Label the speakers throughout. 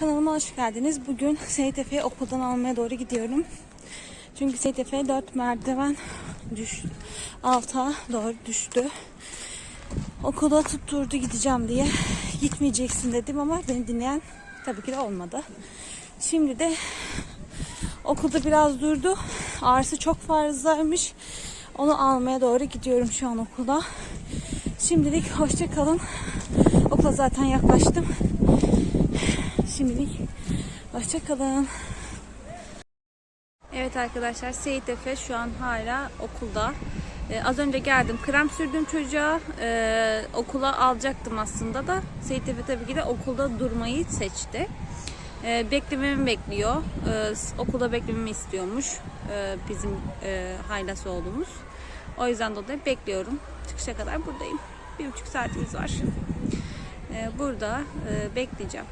Speaker 1: Kanalıma hoş geldiniz. Bugün Seyit okuldan almaya doğru gidiyorum. Çünkü Seyit Efe 4 merdiven düş, alta doğru düştü. Okula tutturdu gideceğim diye. Gitmeyeceksin dedim ama beni dinleyen tabii ki de olmadı. Şimdi de okulda biraz durdu. Ağrısı çok fazlaymış. Onu almaya doğru gidiyorum şu an okula. Şimdilik hoşça kalın. Okula zaten yaklaştım. Şimdilik hoşça kalın. Evet arkadaşlar Seyit Efe şu an hala okulda. Ee, az önce geldim krem sürdüm çocuğa. Ee, okula alacaktım aslında da. Seyit Efe tabii ki de okulda durmayı seçti. Ee, beklememi bekliyor. Ee, okulda beklememi istiyormuş. Ee, bizim e, haylası oğlumuz. O yüzden dolayı bekliyorum. Çıkışa kadar buradayım. Bir buçuk saatimiz var. Ee, burada e, bekleyeceğim.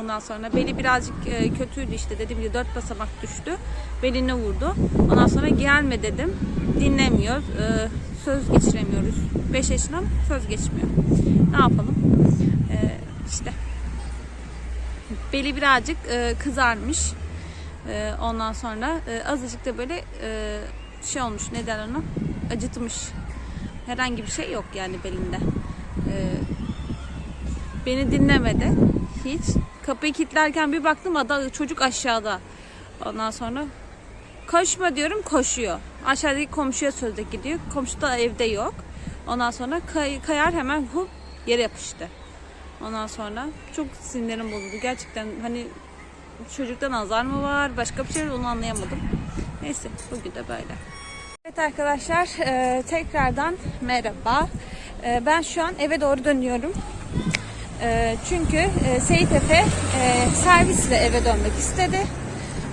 Speaker 1: Ondan sonra beli birazcık e, kötüydü işte dediğim gibi dört basamak düştü. Beline vurdu. Ondan sonra gelme dedim. Dinlemiyor. E, söz geçiremiyoruz. 5 yaşında ama söz geçmiyor. Ne yapalım? E, işte beli birazcık kızarmış. Ondan sonra azıcık da böyle şey olmuş ne derler ona? Acıtmış. Herhangi bir şey yok yani belinde. Beni dinlemedi hiç. Kapıyı kilitlerken bir baktım adam çocuk aşağıda. Ondan sonra koşma diyorum koşuyor. Aşağıdaki komşuya sözde gidiyor. Komşu da evde yok. Ondan sonra kay- kayar hemen hop yere yapıştı. Ondan sonra çok sinirim bozuldu. Gerçekten hani çocuktan azar mı var başka bir şey onu anlayamadım. Neyse bugün de böyle. Evet arkadaşlar e, tekrardan merhaba. E, ben şu an eve doğru dönüyorum. E, çünkü e, Seyit Efe e, servisle eve dönmek istedi.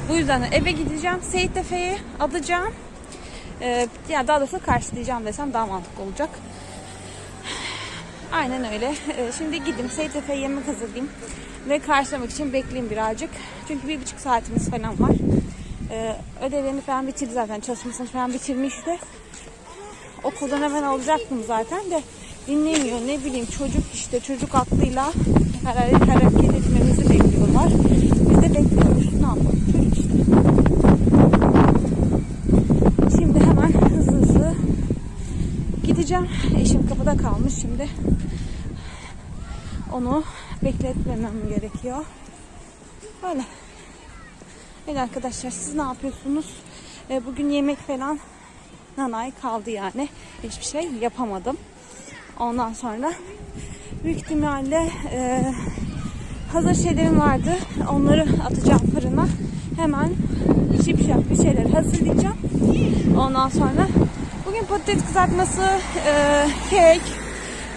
Speaker 1: Bu yüzden de eve gideceğim. Seyit Efe'yi alacağım. E, yani daha doğrusu karşılayacağım desem daha mantıklı olacak. Aynen öyle. E, şimdi gideyim Seyit Efe'ye yemek hazırlayayım. Ve karşılamak için bekleyeyim birazcık. Çünkü bir buçuk saatimiz falan var. E, ödevlerini falan bitirdi zaten. Çalışmasını falan bitirmişti. Okuldan hemen alacaktım zaten de dinlemiyor. Ne bileyim çocuk işte çocuk aklıyla hareket, hareket etmemizi bekliyorlar. Biz de bekliyoruz. Ne yapalım? Çocuk işte. Şimdi hemen hızlı hızlı gideceğim. Eşim kapıda kalmış şimdi. Onu bekletmemem gerekiyor. Böyle. Evet arkadaşlar siz ne yapıyorsunuz? Ee, bugün yemek falan nanay kaldı yani. Hiçbir şey yapamadım. Ondan sonra büyük ihtimalle e, hazır şeylerim vardı. Onları atacağım fırına. Hemen şipşak bir şeyler hazırlayacağım. Ondan sonra bugün patates kızartması, e, kek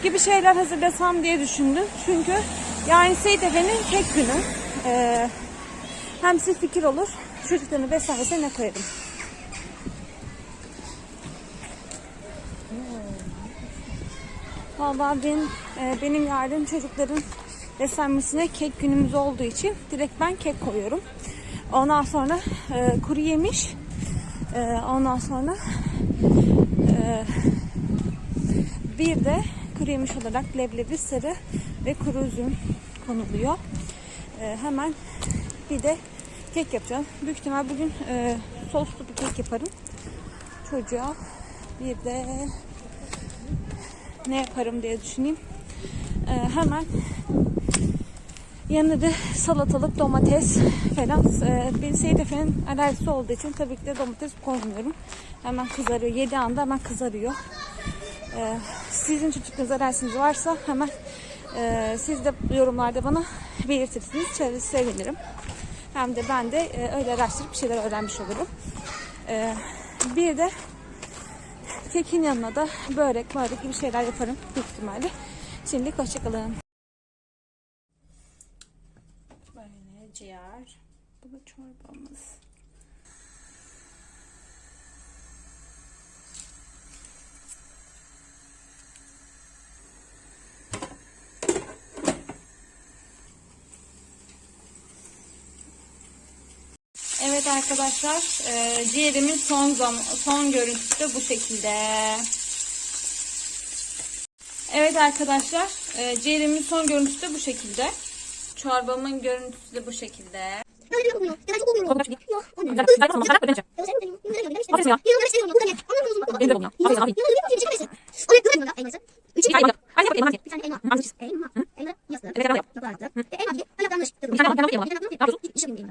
Speaker 1: gibi şeyler hazırlasam diye düşündüm. Çünkü yani Seyit Efe'nin kek günü. E, hem size fikir olur. Çocuklarını beslenmesine ne koyarım. Vallahi ben, e, benim yarın çocukların beslenmesine kek günümüz olduğu için direkt ben kek koyuyorum. Ondan sonra e, kuru yemiş. E, ondan sonra e, bir de kuru yemiş olarak leblebi, sarı ve kuru üzüm konuluyor. E, hemen bir de kek yapacağım. Büyük ihtimal bugün e, soslu bir kek yaparım. Çocuğa bir de ne yaparım diye düşüneyim. Ee, hemen yanına da salatalık, domates falan. Ee, benim Seyit alerjisi olduğu için tabii ki de domates koymuyorum. Hemen kızarıyor. Yedi anda hemen kızarıyor. Ee, sizin çocuklarınız alerjiniz varsa hemen e, siz de yorumlarda bana belirtirsiniz. Çevresi sevinirim. Hem de ben de e, öyle araştırıp bir şeyler öğrenmiş olurum. Ee, bir de Kekin yanına da börek, börek gibi şeyler yaparım büyük ihtimalle. Şimdilik hoşçakalın. Böyle ciğer. Bu da çorbamız. Evet arkadaşlar e, ciğerimin son son görüntüsü de bu şekilde. Evet arkadaşlar e, ciğerimin son görüntüsü de bu şekilde. Çorbamın görüntüsü de bu şekilde.
Speaker 2: Elma. 你
Speaker 3: 看嘛，你看他
Speaker 2: 演嘛，然后就，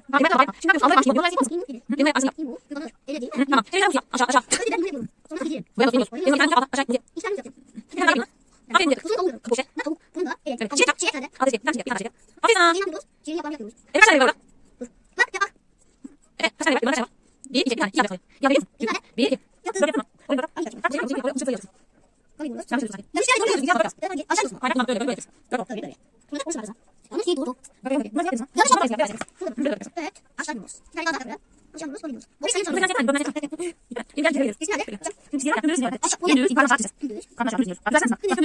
Speaker 2: 那
Speaker 3: 不卖了，不卖了，现
Speaker 2: 在不，现在不卖
Speaker 3: 嘛，现在
Speaker 2: 不卖，现在不卖，
Speaker 3: 你看
Speaker 2: 嘛，
Speaker 3: 现在不卖，啊
Speaker 2: 少，
Speaker 3: 啊
Speaker 2: 少，不
Speaker 3: 要多，不
Speaker 2: 要多，你看啊，啊少，你看嘛，
Speaker 3: 啊，现在这个，
Speaker 2: 现在这个，不
Speaker 3: 不不，那都
Speaker 2: 不能喝，切切啥的，啊对对，那直接，那直
Speaker 3: 接，啊
Speaker 2: 对啊，
Speaker 3: 给
Speaker 2: 你拿不多，
Speaker 3: 今天
Speaker 2: 要包你要不
Speaker 3: 要？
Speaker 2: 哎，他
Speaker 3: 下来了，他下来了，你你
Speaker 2: 看你要不要？要不
Speaker 3: 要？要不要？别别，要不别
Speaker 2: 不弄，我那
Speaker 3: 个，
Speaker 2: 啊，
Speaker 3: 这
Speaker 2: 个
Speaker 3: 东
Speaker 2: 西我
Speaker 3: 要五十左右，啊，五十左右，三十左
Speaker 2: 右，
Speaker 3: 三
Speaker 2: 十左右，三十左
Speaker 3: 右，啊，
Speaker 2: 三十左右，
Speaker 3: 啊，
Speaker 2: 三十左右，
Speaker 3: 啊，
Speaker 2: 三十左右。Sen
Speaker 3: de
Speaker 2: yazıyorsun. Sen de yazıyorsun.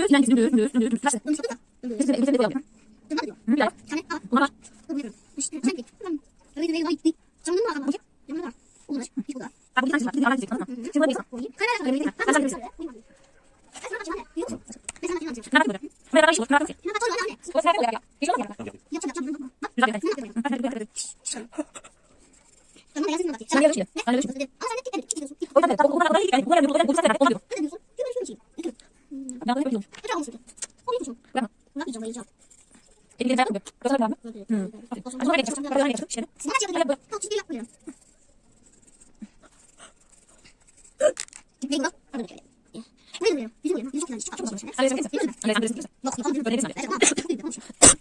Speaker 3: Ama sen de gitmedin. Gitmiyorsun.
Speaker 2: O yüzden de. Bunlar da iyi.
Speaker 3: Bunlar da iyi. Bunlar da iyi. başladım.
Speaker 2: Şimdi kaç yapıyorum
Speaker 3: bu? Kalk şimdi yapmıyorum. Benim bak. Alın şöyle. Ne diyorum? Bizim oyun. Çok yanlış. Çok yanlış.
Speaker 2: Alın sen. Alın sen. Yok. Yok. Böyle bir sanat.